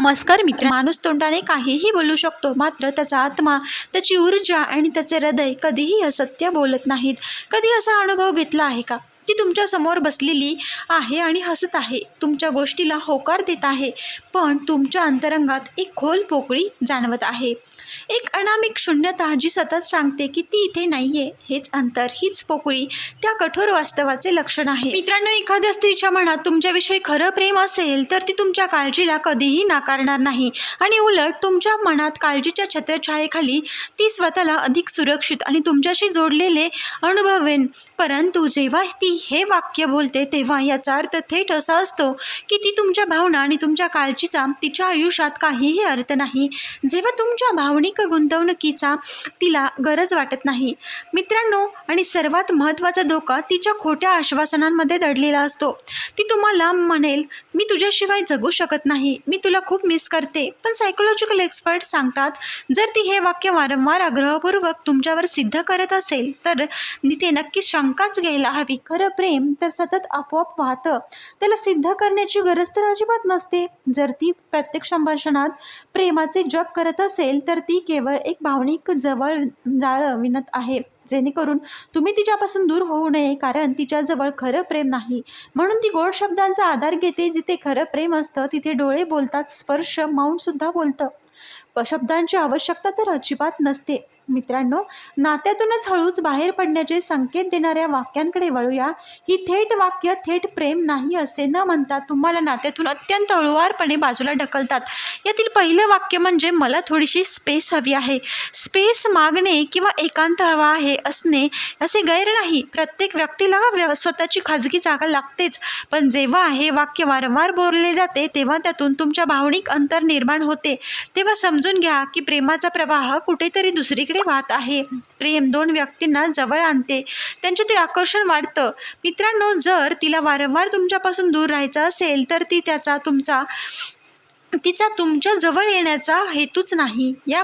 नमस्कार मित्र माणूस तोंडाने काहीही बोलू शकतो मात्र त्याचा आत्मा त्याची ऊर्जा आणि त्याचे हृदय कधीही असत्य बोलत नाहीत. कधी असा अनुभव घेतला आहे का? ती तुमच्यासमोर बसलेली आहे आणि हसत आहे. तुमच्या गोष्टीला होकार देत आहे. पण तुमच्या अंतरंगात एक खोल पोकळी जाणवत आहे. एक अनामिक शून्यता जी सतत सांगते की ती इथे नाहीये हेच अंतर हीच पोकळी त्या कठोर वास्तवाचे लक्षण आहे. मित्रांनो एखाद्या स्त्रीच्या मनात तुमच्याविषयी खरं प्रेम असेल तर ती तुमच्या काळजीला कधीही नाकारणार नाही. आणि उलट तुमच्या मनात काळजीच्या छत्रछायेखाली ती स्वतःला अधिक सुरक्षित आणि तुमच्याशी जोडलेले अनुभवेन. परंतु जेव्हा ती हे वाक्य बोलते तेव्हा याचा अर्थ थेट असा असतो की ती तुमच्या भावना आणि तुमच्या काळजीचा तिच्या आयुष्यात काहीही अर्थ नाही. जेव्हा तुमच्या भावनिक गुंतवणुकीचा तिला गरज वाटत नाही. मित्रांनो आणि सर्वात महत्त्वाचा धोका तिच्या खोट्या आश्वासनांमध्ये दडलेला असतो. ती तुम्हाला म्हणेल मी तुझ्याशिवाय जगू शकत नाही. मी तुला खूप मिस करते. पण सायकोलॉजिकल एक्सपर्ट सांगतात जर ती हे वाक्य वारंवार आग्रहपूर्वक तुमच्यावर सिद्ध करत असेल तर तिथे नक्की शंकाच घ्यायला हवी. खरं प्रेम तर सतत आपोआप वाहतं. त्याला सिद्ध करण्याची गरज तर अजिबात नसते. जर ती प्रत्येक संभाषणात प्रेमाचे जप करत असेल तर ती केवळ एक भावनिक जवळ जाळं विणत आहे. जेणेकरून तुम्ही तिच्यापासून दूर होऊ नये कारण तिच्याजवळ खरं प्रेम नाही. म्हणून ती गोड शब्दांचा आधार घेते. जिथे खरं प्रेम असतं तिथे डोळे बोलतात स्पर्श मौनसुद्धा बोलतं. शब्दांची आवश्यकता तर अजिबात नसते. मित्रांनो नात्यातूनच हळूच बाहेर पडण्याचे संकेत देणाऱ्या वाक्यांकडे वळूया. ही थेट वाक्य थेट प्रेम नाही असे न म्हणता तुम्हाला नात्यातून अत्यंत हळुवारपणे बाजूला ढकलतात. यातील पहिलं वाक्य म्हणजे मला थोडीशी स्पेस हवी आहे. स्पेस मागणे किंवा एकांत हवा आहे असणे असे गैर नाही. प्रत्येक व्यक्तीला व्य स्वतःची खाजगी जागा लागतेच. पण जेव्हा हे वाक्य वारंवार बोलले जाते तेव्हा त्यातून तुमच्या भावनिक अंतर निर्माण होते. तेव्हा समजून घ्या की प्रेमाचा प्रवाह कुठेतरी दुसरीकडे वाहत आहे. प्रेम दोन व्यक्तींना जवळ आणते. त्यांच्यातील आकर्षण वाढतं. मित्रांनो जर तिला वारंवार तुमच्यापासून दूर राहायचं असेल तर ती त्याचा तुमचा तिचा तुमच्या जवळ येण्याचा हेतूच नाही. या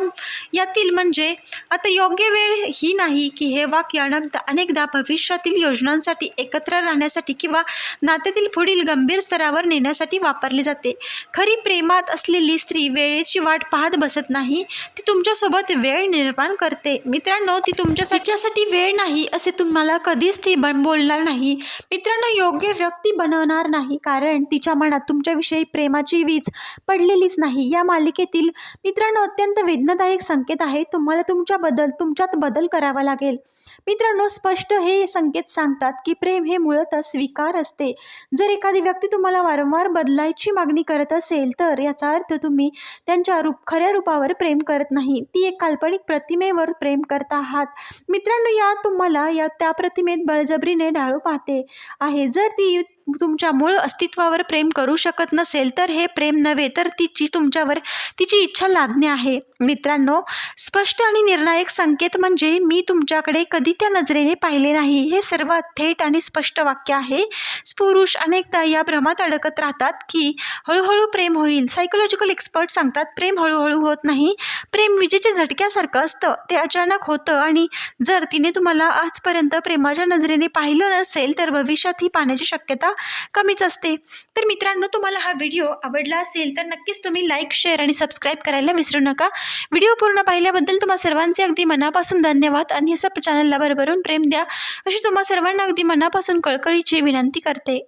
यातील म्हणजे आता योग्य वेळ ही नाही की हे वाक्य अनेकदा अनेकदा भविष्यातील योजनांसाठी एकत्र राहण्यासाठी किंवा नात्यातील पुढील गंभीर स्तरावर नेण्यासाठी वापरले जाते. खरी प्रेमात असलेली स्त्री वेळेची वाट पाहत बसत नाही. ती तुमच्यासोबत वेळ निर्माण करते. मित्रांनो ती तुमच्यासाठी वेळ नाही असे तुम्हाला कधीच ती बन बोलणार नाही. मित्रांनो योग्य व्यक्ती बनवणार नाही कारण तिच्या मनात तुमच्याविषयी प्रेमाची वीज पडलेलीच नाही. या मालिकेतील मित्रांनो अत्यंत वेदनादायक संकेत आहे. तुम्हाला तुमच्या बदल तुमच्यात बदल करावा लागेल. मित्रांनो स्पष्ट हे संकेत सांगतात की प्रेम हे मुळतः स्वीकार असते. जर एखादी व्यक्ती तुम्हाला वारंवार बदलायची मागणी करत असेल तर याचा अर्थ तुम्ही त्यांच्या रूप खऱ्या रूपावर प्रेम करत नाही. ती एक काल्पनिक प्रतिमेवर प्रेम करत आहात. मित्रांनो या तुम्हाला या त्या प्रतिमेत बळजबरीने डाळू पाहते आहे. जर ती तुमच्या मूळ अस्तित्वावर प्रेम करू शकत नसेल तर हे प्रेम नव्हे तर तिची तुमच्यावर तिची इच्छा लादणे आहे. मित्रांनो स्पष्ट आणि निर्णायक संकेत म्हणजे मी तुमच्याकडे कधी त्या नजरेने पाहिले नाही. हे सर्वात थेट आणि स्पष्ट वाक्य आहे. पुरुष अनेकदा या भ्रमात अडकत राहतात की हळूहळू प्रेम होईल. सायकोलॉजिकल एक्सपर्ट सांगतात प्रेम हळूहळू होत नाही. प्रेम विजेच्या झटक्यासारखं असतं. ते अचानक होतं आणि जर तिने तुम्हाला आजपर्यंत प्रेमाच्या नजरेने पाहिलं नसेल तर भविष्यात ही पाहण्याची शक्यता कमीच असते. तर मित्रांनो तुम्हाला हा व्हिडिओ आवडला असेल तर नक्कीच तुम्ही लाईक शेअर आणि सबस्क्राईब करायला विसरू नका. व्हिडिओ पूर्ण पाहिल्याबद्दल तुम्हा सर्वांचे अगदी मनापासून धन्यवाद आणि असं चॅनलला भरभरून प्रेम द्या अशी तुम्हा सर्वांना अगदी मनापासून कळकळीची विनंती करते.